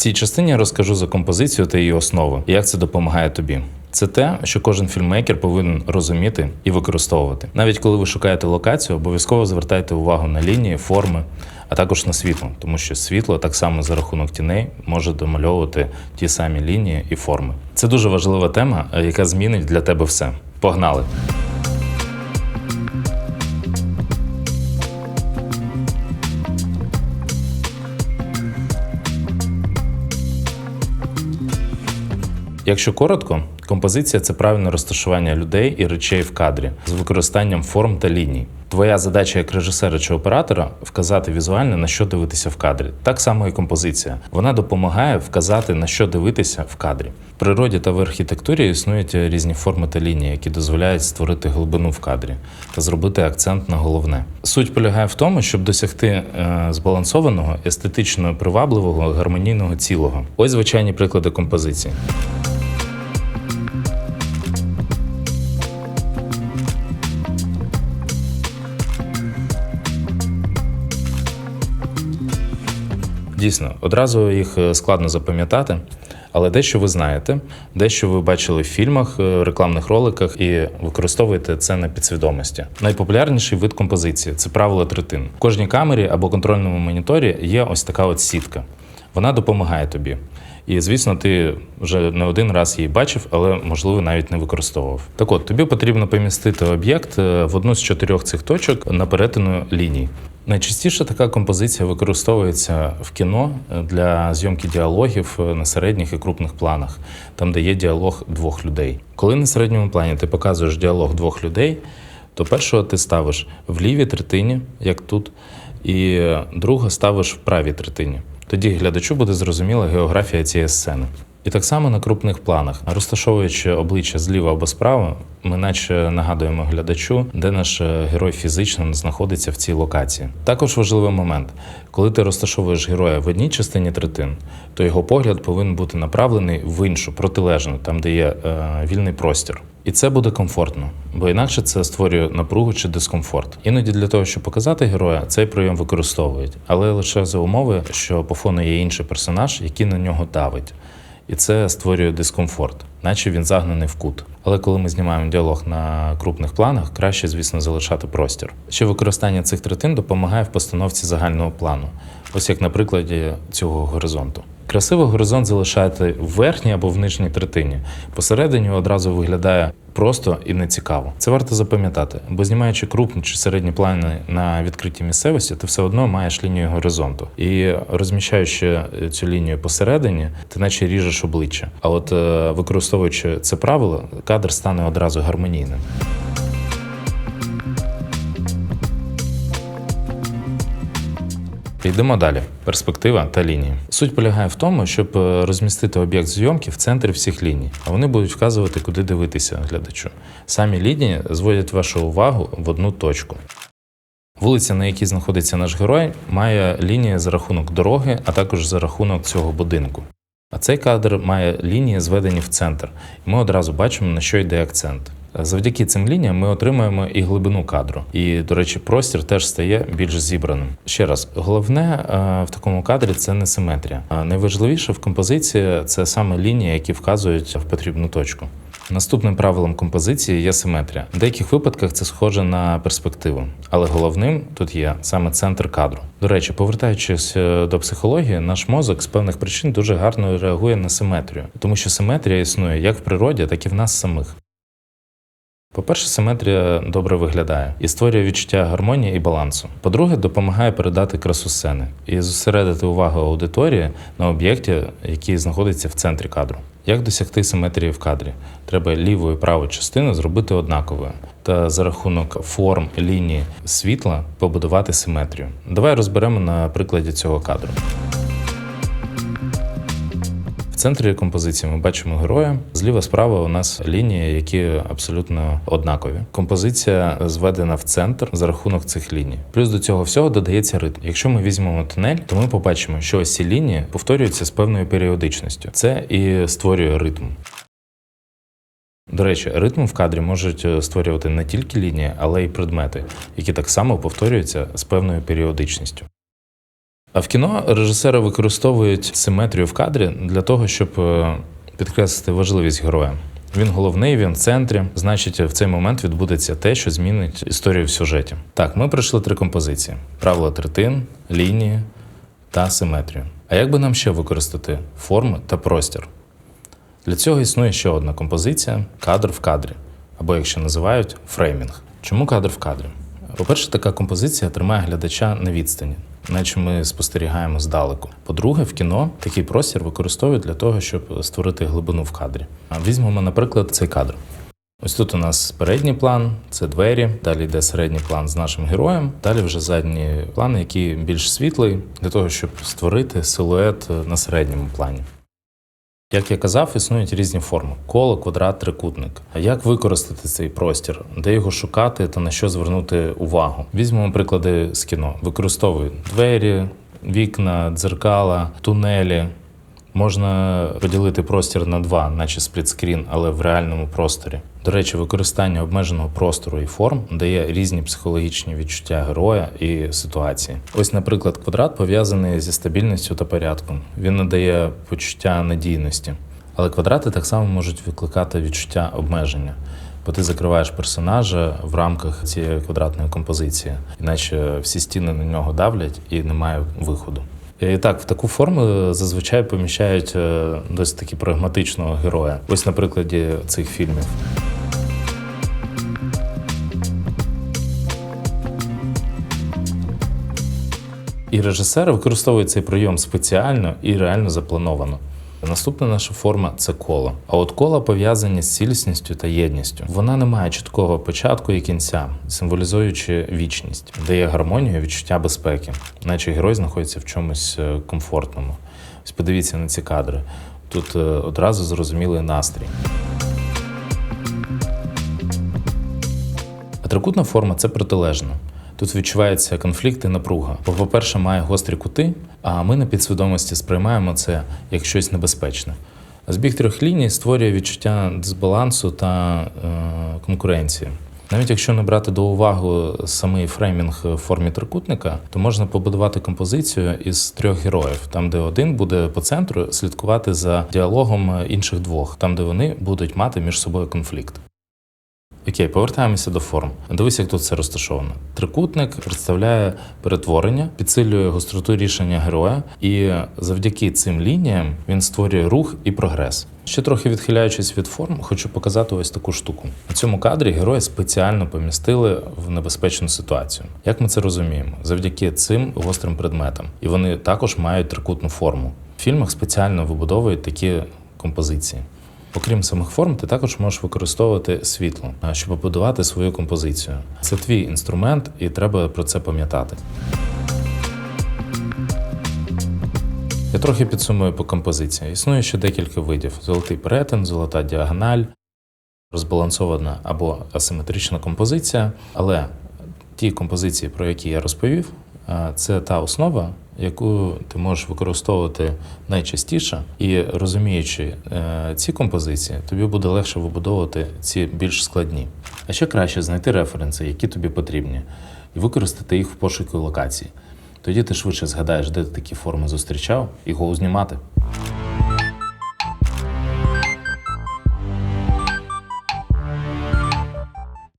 цій частині я розкажу за композицію та її основи, як це допомагає тобі. Це те, що кожен фільммейкер повинен розуміти і використовувати. Навіть коли ви шукаєте локацію, обов'язково звертайте увагу на лінії, форми, а також на світло, тому що світло так само за рахунок тіней може домальовувати ті самі лінії і форми. Це дуже важлива тема, яка змінить для тебе все. Погнали! Якщо коротко, композиція це правильне розташування людей і речей в кадрі з використанням форм та ліній. Твоя задача як режисера чи оператора вказати візуально на що дивитися в кадрі. Так само і композиція. Вона допомагає вказати на що дивитися в кадрі. В природі та в архітектурі існують різні форми та лінії, які дозволяють створити глибину в кадрі та зробити акцент на головне. Суть полягає в тому, щоб досягти е, збалансованого, естетично привабливого, гармонійного цілого. Ось звичайні приклади композиції. Дійсно, одразу їх е, складно запам'ятати, але дещо ви знаєте, дещо ви бачили в фільмах, е, рекламних роликах і використовуєте це на підсвідомості. Найпопулярніший вид композиції це правило третин. В кожній камері або контрольному моніторі є ось така от сітка. Вона допомагає тобі. І, звісно, ти вже не один раз її бачив, але можливо навіть не використовував. Так от, тобі потрібно помістити об'єкт е, в одну з чотирьох цих точок на перетину ліній. Найчастіше така композиція використовується в кіно для зйомки діалогів на середніх і крупних планах, там, де є діалог двох людей. Коли на середньому плані ти показуєш діалог двох людей, то першого ти ставиш в лівій третині, як тут, і другого ставиш в правій третині. Тоді глядачу буде зрозуміла географія цієї сцени. І так само на крупних планах, розташовуючи обличчя зліва або справа, ми наче нагадуємо глядачу, де наш е, герой фізично знаходиться в цій локації. Також важливий момент, коли ти розташовуєш героя в одній частині третин, то його погляд повинен бути направлений в іншу, протилежну, там де є е, вільний простір. І це буде комфортно, бо інакше це створює напругу чи дискомфорт. Іноді для того, щоб показати героя, цей прийом використовують, але лише за умови, що по фону є інший персонаж, який на нього давить і це створює дискомфорт, наче він загнаний в кут. Але коли ми знімаємо діалог на крупних планах, краще, звісно, залишати простір. Ще використання цих третин допомагає в постановці загального плану, ось як на прикладі цього горизонту. Красивий горизонт залишаєте в верхній або в нижній третині. Посередині одразу виглядає просто і нецікаво. Це варто запам'ятати, бо знімаючи крупні чи середні плани на відкритій місцевості, ти все одно маєш лінію горизонту. І розміщаючи цю лінію посередині, ти наче ріжеш обличчя. А от е, використовуючи це правило, кадр стане одразу гармонійним. Йдемо далі. Перспектива та лінії. Суть полягає в тому, щоб е, розмістити об'єкт зйомки в центрі всіх ліній, а вони будуть вказувати, куди дивитися глядачу. Самі лінії зводять вашу увагу в одну точку. Вулиця, на якій знаходиться наш герой, має лінії за рахунок дороги, а також за рахунок цього будинку. А цей кадр має лінії, зведені в центр, і ми одразу бачимо, на що йде акцент. Завдяки цим лініям ми отримуємо і глибину кадру. І, до речі, простір теж стає більш зібраним. Ще раз, головне е, в такому кадрі це не симетрія. А найважливіше в композиції це саме лінії, які вказують в потрібну точку. Наступним правилом композиції є симетрія. В деяких випадках це схоже на перспективу, але головним тут є саме центр кадру. До речі, повертаючись е, до психології, наш мозок з певних причин дуже гарно реагує на симетрію, тому що симетрія існує як в природі, так і в нас самих. По-перше, симетрія добре виглядає і створює відчуття гармонії і балансу. По-друге, допомагає передати красу сцени і зосередити увагу аудиторії на об'єкті, який знаходиться в центрі кадру. Як досягти симетрії в кадрі? Треба ліву і праву частину зробити однаковою та за рахунок форм лінії світла побудувати симетрію. Давай розберемо на прикладі цього кадру. Центрі композиції ми бачимо героя. Зліва справа у нас лінії, які абсолютно однакові. Композиція зведена в центр за рахунок цих ліній. Плюс до цього всього додається ритм. Якщо ми візьмемо тунель, то ми побачимо, що ось ці лінії повторюються з певною періодичністю. Це і створює ритм. До речі, ритм в кадрі можуть е, створювати не тільки лінії, але й предмети, які так само повторюються з певною періодичністю. А в кіно режисери використовують симетрію в кадрі для того, щоб е, підкреслити важливість героя. Він головний, він в центрі. Значить, в цей момент відбудеться те, що змінить історію в сюжеті. Так, ми пройшли три композиції: правила третин, лінії та симетрію. А як би нам ще використати форми та простір? Для цього існує ще одна композиція кадр в кадрі, або якщо називають фреймінг. Чому кадр в кадрі? По-перше, така композиція тримає глядача на відстані, наче ми спостерігаємо здалеку. По-друге, в кіно такий простір використовують для того, щоб створити глибину в кадрі. Візьмемо, наприклад, цей кадр. Ось тут у нас передній план, це двері. Далі йде середній план з нашим героєм. Далі вже задній план, який більш світлий, для того, щоб створити силует на середньому плані. Як я казав, існують різні форми: коло, квадрат, трикутник. А як використати цей простір, де його шукати та на що звернути увагу? Візьмемо приклади з кіно. Використовують двері, вікна, дзеркала, тунелі. Можна поділити простір на два, наче сплітскрін, але в реальному просторі. До речі, використання обмеженого простору і форм дає різні психологічні відчуття героя і ситуації. Ось, наприклад, квадрат пов'язаний зі стабільністю та порядком. Він надає почуття надійності. Але квадрати так само можуть викликати відчуття обмеження, бо ти закриваєш персонажа в рамках цієї квадратної композиції, іначе всі стіни на нього давлять і немає виходу. І так, в таку форму зазвичай поміщають е, досить таки прагматичного героя. Ось на прикладі цих фільмів. І режисери використовують цей прийом спеціально і реально заплановано. Наступна наша форма це коло. А от кола пов'язані з цілісністю та єдністю. Вона не має чіткого початку і кінця, символізуючи вічність, дає гармонію відчуття безпеки, наче герой знаходиться в чомусь е, комфортному. Ось подивіться на ці кадри. Тут е, одразу зрозумілий настрій. А трикутна форма це протилежно. Тут відчувається конфлікт і напруга. Бо, по-перше, має гострі кути, а ми на підсвідомості сприймаємо це як щось небезпечне. Збіг трьох ліній створює відчуття дисбалансу та е, конкуренції. Навіть якщо не брати до уваги самий фреймінг в формі трикутника, то можна побудувати композицію із трьох героїв, там де один буде по центру слідкувати за діалогом інших двох, там де вони будуть мати між собою конфлікт. Окей, повертаємося до форм. Дивись, як тут все розташовано. Трикутник представляє перетворення, підсилює гостроту рішення героя, і завдяки цим лініям він створює рух і прогрес. Ще трохи відхиляючись від форм, хочу показати ось таку штуку. На цьому кадрі героя спеціально помістили в небезпечну ситуацію. Як ми це розуміємо? Завдяки цим гострим предметам. І вони також мають трикутну форму. В фільмах спеціально вибудовують такі композиції. Окрім самих форм, ти також можеш використовувати світло, щоб побудувати свою композицію. Це твій інструмент, і треба про це пам'ятати. Я трохи підсумую по композиції. Існує ще декілька видів: золотий перетин, золота діагональ, розбалансована або асиметрична композиція. Але ті композиції, про які я розповів, це та основа, яку ти можеш використовувати найчастіше, і розуміючи е, ці композиції, тобі буде легше вибудовувати ці більш складні. А ще краще знайти референси, які тобі потрібні, і використати їх в пошуку локацій. Тоді ти швидше згадаєш, де ти такі форми зустрічав, і його знімати.